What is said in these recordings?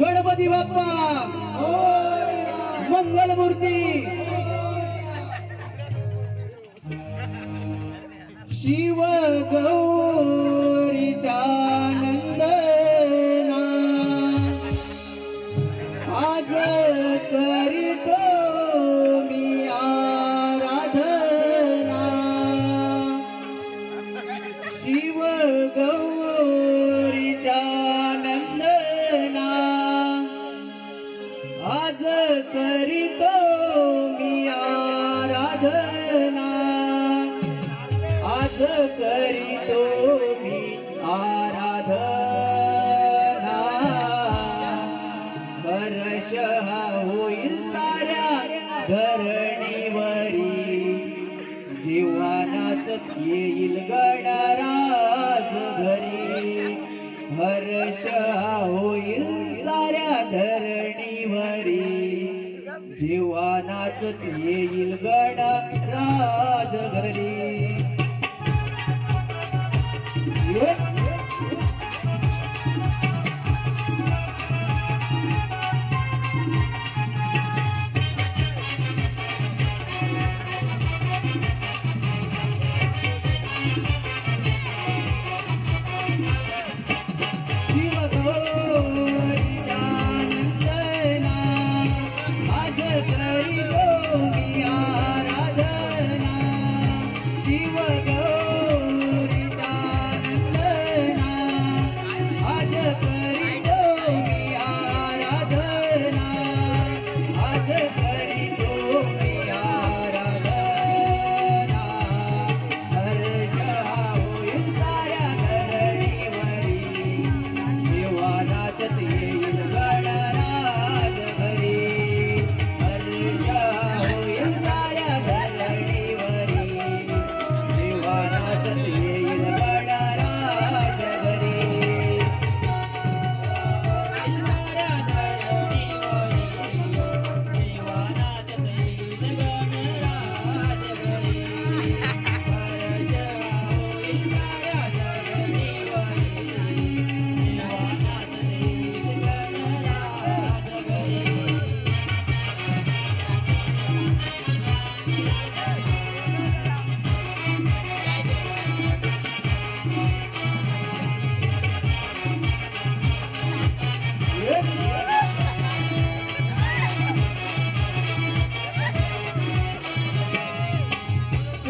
गणपती बाप्पा! मंगलमूर्ती! शिव गौ आज करीतो मी आराधना. आज करीतो मी आराधना. हर्ष हा होईल साऱ्या धरणीवरी. जीवनाच येईल गणराज घरी. हर्ष हा होईल साऱ्या धरणी जीवानाच येईल गडा राजघरी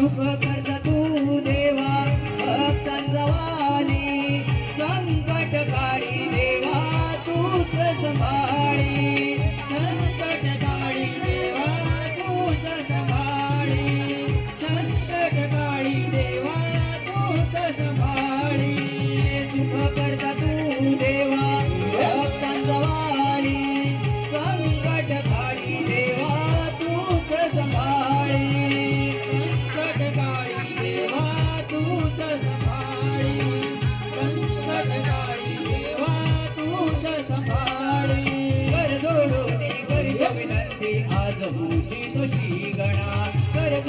Alpha